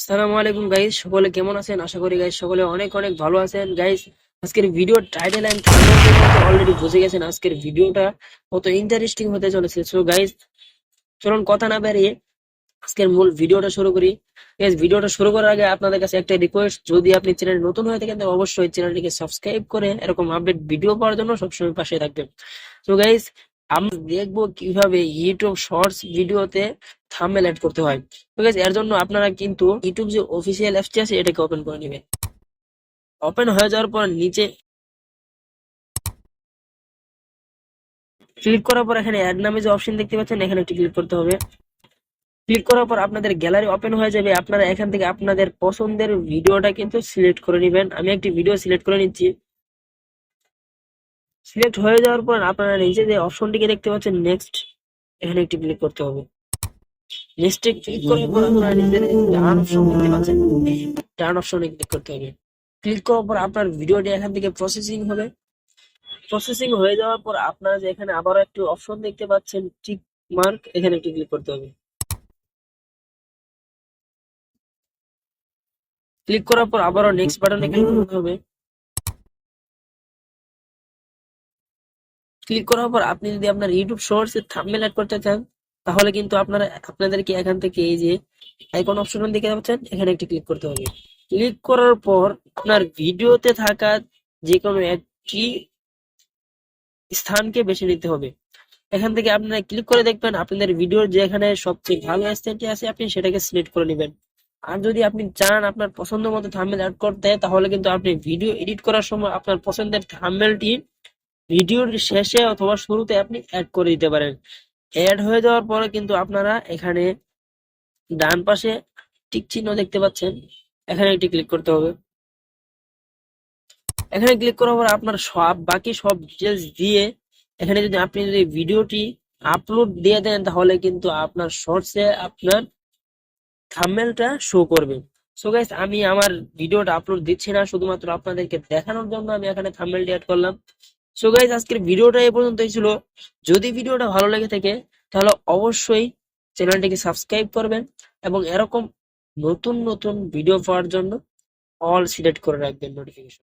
আসসালামু আলাইকুম গাইস সকলে কেমন আছেন? আশা করি গাইস সকলে অনেক অনেক ভালো আছেন। গাইস আজকের ভিডিও টাইটেল এন্ড অলরেডি বুঝে গেছেন আজকের ভিডিওটা কত ইন্টারেস্টিং হতে চলেছে। সো গাইস চলুন কথা না বেরিয়ে আজকের মূল ভিডিওটা শুরু করি। গাইস ভিডিওটা শুরু করার আগে আপনাদের কাছে একটা রিকোয়েস্ট যদি আপনি চ্যানেল নতুন হয়ে থাকেন অবশ্যই চ্যানেলটিকে সাবস্ক্রাইব করে এরকম আপডেট ভিডিও পাওয়ার জন্য সবসময় পাশে থাকবেন। সো গাইস আমরা দেখব কীভাবে ইউটিউব শর্টস ভিডিওতে থাম্বনেল অ্যাড করতে হয়। ঠিক আছে, এর জন্য আপনারা কিন্তু ইউটিউব যে অফিসিয়াল অ্যাপটি আছে, এটাকে ওপেন করে নেবেন। ওপেন হয়ে যাওয়ার পর নিচে ক্লিক করার পর এখানে অ্যাড নামে যে অপশন দেখতে পাচ্ছেন, এখানে একটি ক্লিক করতে হবে। ক্লিক করার পর আপনাদের গ্যালারি ওপেন হয়ে যাবে। আপনারা এখান থেকে আপনাদের পছন্দের ভিডিওটা কিন্তু সিলেক্ট করে নেবেন। আমি একটি ভিডিও সিলেক্ট করে নিচ্ছি। সিলেক্ট হয়ে যাওয়ার পর আপনারা নিচে যে অপশনটিকে দেখতে পাচ্ছেন নেক্সট এখানে একটি ক্লিক করতে হবে। নেক্সটে ক্লিক করার পর আপনারা নিজের ডান অপশন দেখতে পাচ্ছেন। ডান অপশনে ক্লিক করতে হবে। ক্লিক করার পর আপনার ভিডিওটি এখান থেকে প্রসেসিং হবে। প্রসেসিং হয়ে যাওয়ার পর আপনারা যে এখানে আবারও একটি অপশন দেখতে পাচ্ছেন টিক মার্ক এখানে একটি ক্লিক করতে হবে। ক্লিক করার পর আবারও নেক্সট বাটনে ক্লিক করতে হবে। ক্লিক করার পর আপনি যদি আপনার ইউটিউব শর্টস থাম্বনেল অ্যাড করতে চান, তাহলে কিন্তু আপনারা, আপনাদেরকে এখান থেকে এই যে আইকন অপশন দেখতে পাচ্ছেন এখানে একটি ক্লিক করতে হবে। ক্লিক করার পর আপনার ভিডিওতে থাকা যে কোনো একটি স্থানকে বেছে নিতে হবে। এখান থেকে আপনারা ক্লিক করে দেখবেন, আপনাদের ভিডিওর যেখানে সবচেয়ে ভালো স্থানটি আছে, আপনি সেটাকে সিলেক্ট করে নেবেন। আর যদি আপনি চান আপনার পছন্দ মতো থাম্বনেল অ্যাড করতে, তাহলে কিন্তু আপনি ভিডিও এডিট করার সময় আপনার পছন্দের থাম্বনেলটি ভিডিওর শেষে অথবা শুরুতে আপনি অ্যাড করে দিতে পারেন। অ্যাড হয়ে যাওয়ার পরে কিন্তু আপনারা এখানে ডান পাশে টিক চিহ্ন দেখতে পাচ্ছেন। এখানে একটি ক্লিক করতে হবে। এখানে ক্লিক করার পর আপনার সব, বাকি সব ডিটেলস দিয়ে এখানে যদি আপনি যদি ভিডিওটি আপলোড দিয়ে দেন, তাহলে কিন্তু আপনার শর্টসে আপনার থাম্বনেলটা শো করবে। সো গাইস আমি আমার ভিডিওটা আপলোড দিচ্ছি না, শুধুমাত্র আপনাদেরকে দেখানোর জন্য আমি এখানে থাম্বনেলটি অ্যাড করলাম। সো গাইজ আজকের ভিডিওটা এ পর্যন্তই ছিল। যদি ভিডিওটা ভালো লেগে থাকে, তাহলে অবশ্যই চ্যানেলটিকে সাবস্ক্রাইব করবেন এবং এরকম নতুন নতুন ভিডিও পাওয়ার জন্য অল সিলেক্ট করে রাখবেন নোটিফিকেশন